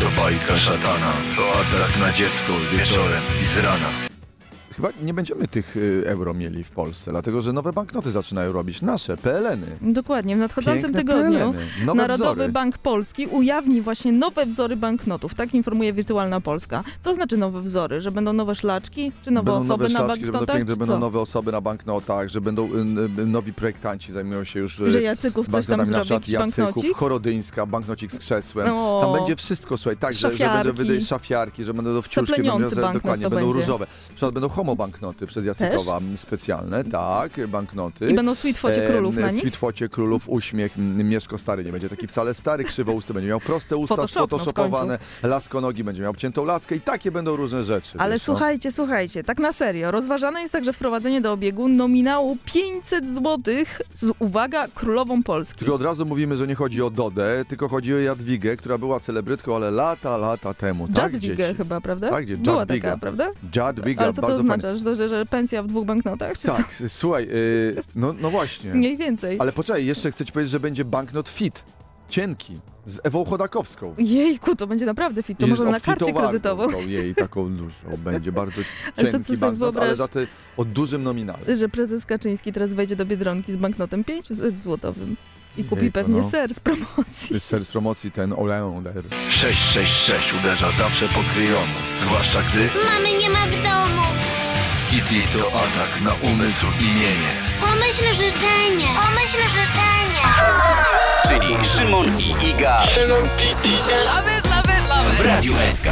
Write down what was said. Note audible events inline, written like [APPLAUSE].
To bajka szatana, to atak na dziecko wieczorem i z rana. Chyba nie będziemy tych y, euro mieli w Polsce, dlatego że nowe banknoty zaczynają robić nasze, PLN-y. Dokładnie, w nadchodzącym Piękne tygodniu Narodowy wzory. Bank Polski ujawni właśnie nowe wzory banknotów. Tak informuje Wirtualna Polska. Co znaczy nowe wzory? Że będą nowe szlaczki? Czy nowe Będą osoby nowe na szlaczki, że będą banknotach? piękne, będą nowe osoby na banknotach, że będą y, y, nowi projektanci zajmują się już Że Jacyków coś tam banknotami, na zrobi, przykład Jacyków? Chorodyńska, banknocik z krzesłem. O, Tam będzie wszystko, słuchaj, tak, że, że Szafiarki. wydać szafiarki, że będą wciuszki, będą, dokładnie, będą będzie. różowe. Na przykład będą homo banknoty przez Jacykowa specjalne, tak, banknoty. I będą sweet focie królów na nich? Sweetfocie królów, uśmiech, Mieszko stary nie będzie taki wcale stary, krzywe usta, będzie miał proste usta, Photoshop, no, sfotoshopowane, laskonogi, będzie miał obciętą laskę i takie będą różne rzeczy. Ale wiesz, no. słuchajcie, słuchajcie, tak na serio. Rozważane jest także wprowadzenie do obiegu nominału 500 zł z, uwaga, królową Polski. Tylko od razu mówimy, że nie chodzi o Dodę, tylko chodzi o Jadwigę, która była celebrytką, ale lata, lata temu. tak, Jadwigę dzieci? chyba, prawda? Tak, dzie- Była Jadwiga. taka, prawda? Jadwiga, bardzo fajnie. oznacza? Że, że, pensja w dwóch banknotach? Czy Tak, s- słuchaj, y, no, no właśnie. co? Mniej więcej. Ale poczekaj, jeszcze chcę ci powiedzieć, że będzie banknot fit, cienki, z Ewą Chodakowską. Jejku, to będzie naprawdę fit. To może na karcie kredytową. Jej taką dużą, będzie bardzo [LAUGHS] Ale cienki co banknot, ale wyobraź- za to o dużym nominale. Że prezes Kaczyński teraz wejdzie do Biedronki z banknotem 500 złotowym i kupi Jejku, pewnie no. ser z promocji. [LAUGHS] Ser z promocji, ten Olender. 666 uderza zawsze po kryjomu, zwłaszcza gdy Mamy nie ma w domu. Kitty to atak na umysł i mienie. Pomyśl życzenie. Pomyśl życzenie. czyli Szymon i Iga w Radiu SK.